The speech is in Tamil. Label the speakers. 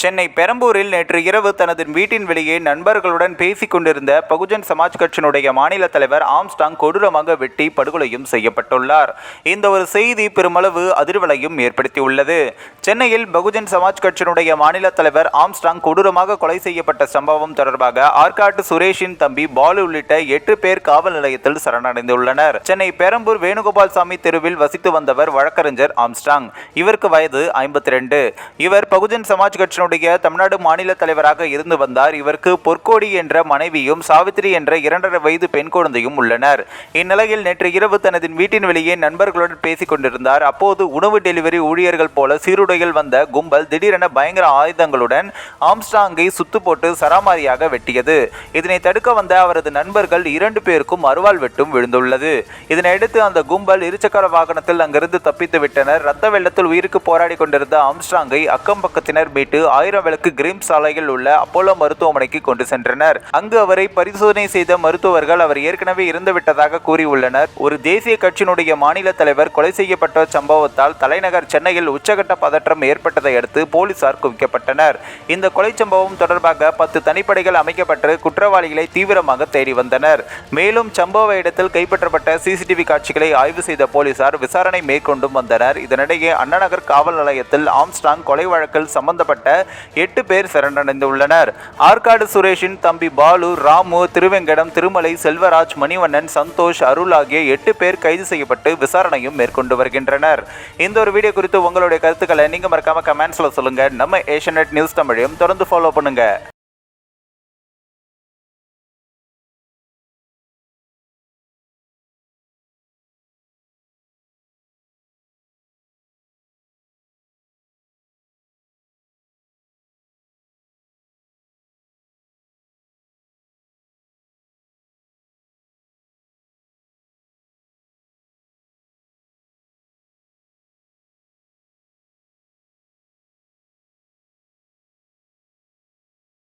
Speaker 1: சென்னை பெரம்பூரில் நேற்று இரவு தனது வீட்டின் வெளியே நண்பர்களுடன் பேசிக் கொண்டிருந்த பகுஜன் சமாஜ் கட்சியினுடைய மாநில தலைவர் ஆம்ஸ்டாங் கொடூரமாக வெட்டி படுகொலையும் செய்யப்பட்டுள்ளார். இந்த ஒரு செய்தி பெருமளவு அதிர்வலையும் ஏற்படுத்தியுள்ளது. சென்னையில் பகுஜன் சமாஜ் கட்சியினுடைய மாநில தலைவர் ஆம்ஸ்டாங் கொடூரமாக கொலை செய்யப்பட்ட சம்பவம் தொடர்பாக ஆற்காட்டு சுரேஷின் தம்பி பாலு உள்ளிட்ட எட்டு பேர் காவல் நிலையத்தில் சரணடைந்துள்ளனர். சென்னை பெரம்பூர் வேணுகோபால் சாமி தெருவில் வசித்து வந்தவர் வழக்கறிஞர் ஆம்ஸ்டாங். இவருக்கு வயது ஐம்பத்தி ரெண்டு. இவர் பகுஜன் சமாஜ் கட்சியினுடைய தமிழ்நாடு மாநில தலைவராக இருந்து வந்தார். இவருக்கு பொற்கோடி என்ற மனைவியும் சாவித்திரி என்ற இரண்டரை வயது பெண் குழந்தையும் உள்ளனர். இந்நிலையில் நேற்று இரவு தனது வீட்டின் வெளியே நண்பர்களுடன் பேசிக் கொண்டிருந்தார். அப்போது உணவு டெலிவரி ஊழியர்கள் போல சீருடையில் வந்த கும்பல் திடீரென பயங்கர ஆயுதங்களுடன் ஆம்ஸ்டாங்கை சுத்து போட்டு சராமாரியாக வெட்டியது. இதனை தடுக்க வந்த அவரது நண்பர்கள் இரண்டு பேருக்கும் அருவாள் வெட்டும் விழுந்துள்ளது. இதனையடுத்து அந்த கும்பல் இருசக்கர வாகனத்தில் அங்கிருந்து தப்பித்து விட்டனர். ரத்த வெள்ளத்தில் உயிருக்கு போராடி கொண்டிருந்த ஆம்ஸ்டாங்கை அக்கம் பக்கத்தினர் மீட்டு ஆயிரம் விளக்கு கிரிம்ஸ் சாலையில் உள்ள அப்போலோ மருத்துவமனைக்கு கொண்டு சென்றனர். அங்கு அவரை பரிசோதனை செய்த மருத்துவர்கள் அவர் ஏற்கனவே இறந்துவிட்டதாக கூறியுள்ளனர். ஒரு தேசிய கட்சியினுடைய மாநில தலைவர் கொலை செய்யப்பட்ட சம்பவத்தால் தலைநகர் சென்னையில் உச்சகட்ட பதற்றம் ஏற்பட்டதை அடுத்து போலீசார் குவிக்கப்பட்டனர். இந்த கொலை சம்பவம் தொடர்பாக பத்து தனிப்படைகள் அமைக்கப்பட்டு குற்றவாளிகளை தீவிரமாக தேடி வந்தனர். மேலும் சம்பவ இடத்தில் கைப்பற்றப்பட்ட சிசிடிவி காட்சிகளை ஆய்வு செய்த போலீசார் விசாரணை மேற்கொண்டும் வந்தனர். இதனிடையே அண்ணாநகர் காவல் நிலையத்தில் ஆம்ஸ்டாங் கொலை வழக்கில் சம்பந்தப்பட்ட எட்டு பேர் சரணடைந்துள்ளனர். ஆற்காடு சுரேஷின் தம்பி பாலு ராமு திருவெங்கடம் திருமலை செல்வராஜ் மணிவண்ணன் சந்தோஷ் அருள் ஆகிய எட்டு பேர் கைது செய்யப்பட்டு விசாரணையும் மேற்கொண்டு வருகின்றனர். இந்த ஒரு வீடியோ குறித்து உங்களுடைய கருத்துக்களை நீங்க மறக்காம கமெண்ட்ஸ்ல சொல்லுங்க. நம்ம ஏஷியநெட் நியூஸ் தமிழையும் தொடர்ந்து ஃபாலோ பண்ணுங்க.